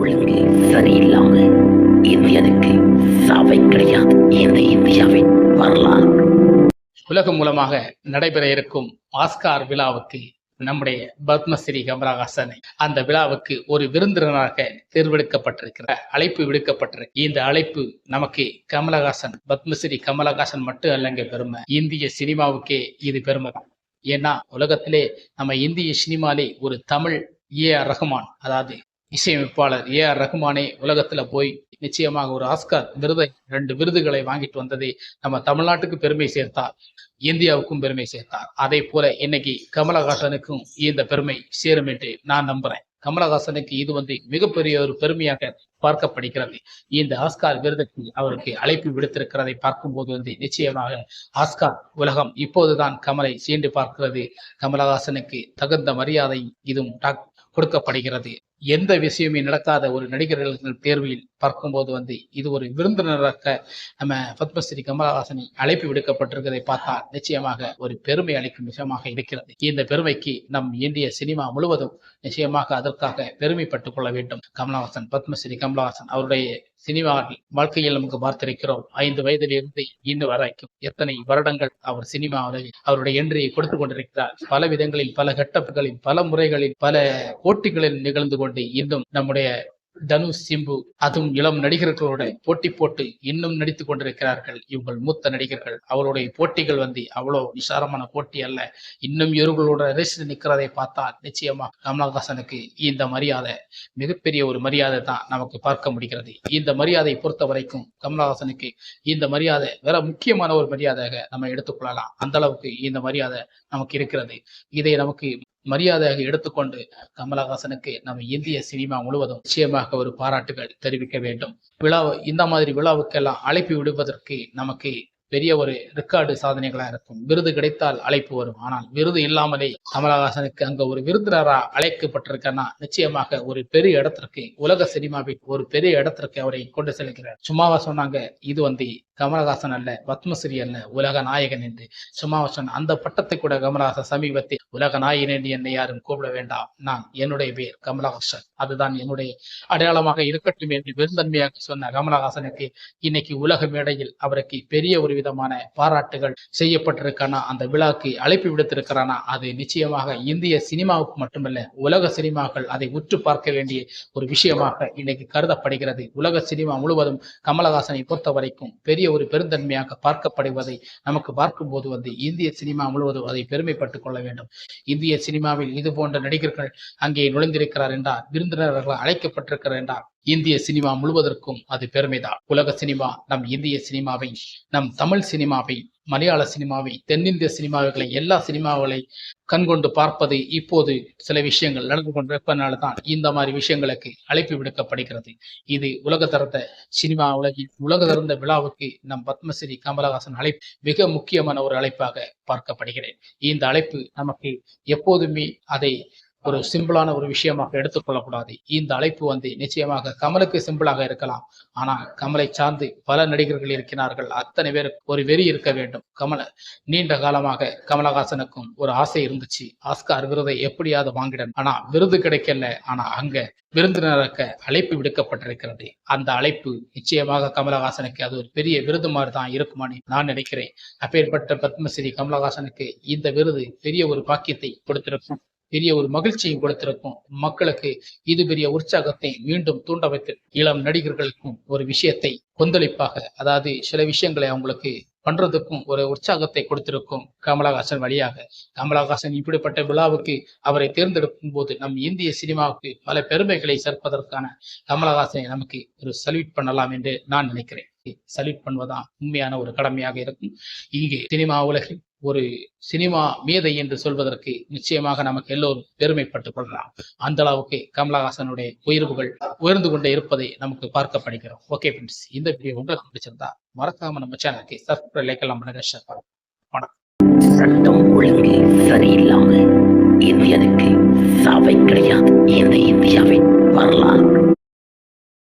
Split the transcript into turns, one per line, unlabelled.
உலகில் சரியில்லாமல் இந்தியனுக்கு சாவை கிடையாது. இந்த இந்தியாவின் வரலாறு.
உலகம் மூலமாக நடைபெற இருக்கும் ஆஸ்கார் விழாவுக்கு நம்முடைய பத்மஸ்ரீ கமலஹாசனை அந்த விழாவுக்கு ஒரு விருந்தினராக தேர்வெடுக்கப்பட்டிருக்கிற அழைப்பு விடுக்கப்பட்டிருக்கு. இந்த அழைப்பு நமக்கு கமலஹாசன் பத்மஸ்ரீ கமலஹாசன் மட்டும் அல்லங்க பெருமை. இந்திய சினிமாவுக்கே இது பெருமை. ஏன்னா உலகத்திலே நம்ம இந்திய சினிமாலே ஒரு தமிழ் ஏ ஆர் ரஹ்மான் அதாவது இசையமைப்பாளர் ஏ ஆர் ரஹ்மானே உலகத்துல போய் நிச்சயமாக ஒரு ஆஸ்கார் விருதை ரெண்டு விருதுகளை வாங்கிட்டு வந்ததை நம்ம தமிழ்நாட்டுக்கு பெருமை சேர்த்தார். இந்தியாவுக்கும் பெருமை சேர்த்தார். அதே போல இன்னைக்கு கமலஹாசனுக்கும் இந்த பெருமை சேரும் என்று நான் நம்புறேன். கமலஹாசனுக்கு இது வந்து மிகப்பெரிய ஒரு பெருமையாக பார்க்கப்படுகிறது. இந்த ஆஸ்கார் விருதுக்கு அவருக்கு அழைப்பு விடுத்திருக்கிறதை பார்க்கும்போது வந்து நிச்சயமாக ஆஸ்கார் உலகம் இப்போதுதான் கமலை சீண்டு பார்க்கிறது. கமலஹாசனுக்கு தகுந்த மரியாதை இதுவும் கொடுக்கப்படுகிறது. எந்த விஷயமே நடக்காத ஒரு நடிகர்கள் தேர்வில் பார்க்கும்போது வந்து இது ஒரு விருந்தினராக நம்ம பத்மஸ்ரீ கமலஹாசனை அழைப்பு விடுக்கப்பட்டிருக்கிறதை பார்த்தால் நிச்சயமாக ஒரு பெருமை அளிக்கும் விஷயமாக இருக்கிறது. இந்த பெருமைக்கு நம் இந்திய சினிமா முழுவதும் நிச்சயமாக அதற்காக பெருமைப்பட்டுக் கொள்ள வேண்டும். கமலஹாசன் பத்மஸ்ரீ கமலஹாசன் அவருடைய சினிமா வாழ்க்கையில் நமக்கு பார்த்திருக்கிறோம். ஐந்து வயதிலிருந்து இன்று வரைக்கும் எத்தனை வருடங்கள் அவர் சினிமாவில் அவருடைய என்றியை கொடுத்து கொண்டிருக்கிறார். பல விதங்களில் பல கட்டப்புகளில் பல முறைகளில் பல போட்டிகளில் நிகழ்ந்து கொண்டு கொண்டு இன்னும் நம்முடைய தனுஷ் சிம்பு அதுவும் இளம் நடிகர்களோட போட்டி போட்டு இன்னும் நடித்துக் கொண்டிருக்கிறார்கள். இவங்கள் மூத்த நடிகர்கள். அவருடைய போட்டிகள் வந்து அவ்வளோ விசாரமான போட்டி அல்ல. இன்னும் இவர்களோட ரசித்து நிற்கிறதை பார்த்தா நிச்சயமா கமலஹாசனுக்கு இந்த மரியாதை மிகப்பெரிய ஒரு மரியாதை தான் நமக்கு பார்க்க முடிகிறது. இந்த மரியாதை பொறுத்த வரைக்கும் கமலஹாசனுக்கு இந்த மரியாதை வேற முக்கியமான ஒரு மரியாதையாக நம்ம எடுத்துக்கொள்ளலாம் அந்த அளவுக்கு இந்த மரியாதை நமக்கு இருக்கிறது. இதை நமக்கு மரியாதையாக எடுத்துக்கொண்டு கமலஹாசனுக்கு நம்ம இந்திய சினிமா முழுவதும் நிச்சயமாக ஒரு பாராட்டுகள் தெரிவிக்க வேண்டும். விழா இந்த மாதிரி விழாவுக்கெல்லாம் அழைப்பு விடுவதற்கு நமக்கு பெரிய ஒரு ரெக்கார்டு சாதனைகளா இருக்கும். விருது கிடைத்தால் அழைப்பு வரும். ஆனால் விருது இல்லாமலே கமலஹாசனுக்கு அங்க ஒரு விருந்தினரா அழைக்கப்பட்டிருக்கன்னா நிச்சயமாக ஒரு பெரிய இடத்திற்கு உலக சினிமாவில் ஒரு பெரிய இடத்திற்கு அவரை கொண்டு செல்கிறார். சும்மாவா சொன்னாங்க இது வந்து கமலஹாசன் அல்ல பத்மஸ்ரீ அல்ல உலக நாயகன் என்று. சும்மாவா சொன்ன அந்த பட்டத்தை கூட கமலஹாசன் சமீபத்தில் உலக நாயகன் என்று என்னை யாரும் கூப்பிட வேண்டாம். நான் என்னுடைய பேர் கமலஹாசன். அதுதான் என்னுடைய அடையாளமாக இருக்கட்டும் என்று பெருந்தன்மையாக சொன்ன கமலஹாசனுக்கு இன்னைக்கு உலக மேடையில் அவருக்கு பெரிய ஒரு விதமான பாராட்டுகள் செய்யப்பட்டிருக்கானா அந்த விழாக்கு அழைப்பு விடுத்திருக்கிறானா அது நிச்சயமாக இந்திய சினிமாவுக்கு மட்டுமல்ல உலக சினிமாக்கள் அதை உற்று பார்க்க வேண்டிய ஒரு விஷயமாக இன்னைக்கு கருதப்படுகிறது. உலக சினிமா முழுவதும் கமலஹாசனை பொறுத்த வரைக்கும் பெரிய ஒரு பெருந்தன்மையாக பார்க்கப்படுவதை நமக்கு பார்க்கும்போது வந்து இந்திய சினிமா முழுவதும் அதை பெருமைப்பட்டுக் கொள்ள வேண்டும். இந்திய சினிமாவில் இது போன்ற நடிகர்கள் அங்கே நுழைந்திருக்கிறார் என்றார் விருந்தினர்கள் அழைக்கப்பட்டிருக்கிறார் என்றால் இந்திய சினிமா முழுவதற்கும் அது பெருமைதான். உலக சினிமா நம் இந்திய சினிமாவை நம் தமிழ் சினிமாவை மலையாள சினிமாவை தென்னிந்திய சினிமாவுகளை எல்லா சினிமாக்களை கண்கொண்டு பார்ப்பது இப்போது சில விஷயங்கள் நடந்து கொண்டிருப்பதனால தான் இந்த மாதிரி விஷயங்களுக்கு அழைப்பு விடுக்கப்படுகிறது. இது உலக தரத்த சினிமா உலகில் உலக தரந்த விழாவுக்கு நம் பத்மஸ்ரீ கமலஹாசன் அழைப்பு மிக முக்கியமான ஒரு அழைப்பாக பார்க்கப்படுகிறேன். இந்த அழைப்பு நமக்கு எப்போதுமே அதை ஒரு சிம்பிளான ஒரு விஷயமாக எடுத்துக்கொள்ளக்கூடாது. இந்த அழைப்பு வந்து நிச்சயமாக கமலுக்கு சிம்பிளாக இருக்கலாம். ஆனா கமலை சார்ந்து பல நடிகர்கள் இருக்கிறார்கள். அத்தனை பேருக்கு ஒரு வெறி இருக்க வேண்டும். கமல நீண்ட காலமாக கமலஹாசனுக்கும் ஒரு ஆசை இருந்துச்சு. ஆஸ்கார் விருதை எப்படியாவது வாங்கிடணும். ஆனா விருது கிடைக்கல. ஆனா அங்க விருந்தினருக்கு அழைப்பு விடுக்கப்பட்டிருக்கிறது. அந்த அழைப்பு நிச்சயமாக கமலஹாசனுக்கு அது ஒரு பெரிய விருது மாதிரி தான் இருக்குமான்னு நான் நினைக்கிறேன். அப்பேற்பட்ட பத்மஸ்ரீ கமலஹாசனுக்கு இந்த விருது பெரிய ஒரு பாக்கியத்தை கொடுத்திருக்கும். பெரிய ஒரு மகிழ்ச்சியை கொடுத்திருக்கும் மக்களுக்கு இது பெரிய உற்சாகத்தை மீண்டும் தூண்ட வைத்து இளம் நடிகர்களுக்கும் ஒரு விஷயத்தை கொந்தளிப்பாக அதாவது சில விஷயங்களை அவங்களுக்கு பண்றதுக்கும் ஒரு உற்சாகத்தை கொடுத்திருக்கும் கமலஹாசன் வழியாக. கமலஹாசன் இப்படிப்பட்ட விழாவுக்கு அவரை தேர்ந்தெடுக்கும் போது நம் இந்திய சினிமாவுக்கு பல பெருமைகளை சேர்ப்பதற்கான கமலஹாசனை நமக்கு ஒரு சல்யூட் பண்ணலாம் என்று நான் நினைக்கிறேன். சல்யூட் பண்ணுவதான் உண்மையான ஒரு கடமையாக இருக்கும். இங்கே சினிமா உலகில் ஒரு சினிமா மேதை என்று சொல்வதற்கு நிச்சயமாக நமக்கு எல்லோரும் பெருமைப்பட்டுக் கொள்ளலாம். அந்த அளவுக்கு கமலஹாசனுடைய உயர்வுகள் உயர்ந்து கொண்டே இருப்பதை நமக்கு பார்க்கப்படுகிறோம். ஓகே ஃப்ரெண்ட்ஸ் இந்த வீடியோ உங்களுக்கு பிடிச்சிருந்தா மறக்காம நம்ம சேனலுக்கு சப்ஸ்கிரைப் லைக் எல்லாம் பண்ணுங்க ஷேர் பண்ணுங்க.
சட்டம் ஒழுங்கு சரியில்லாமல் இந்தியனுக்கு சாவை கிடையாது. இந்த இந்தியாவின் வரலாறு.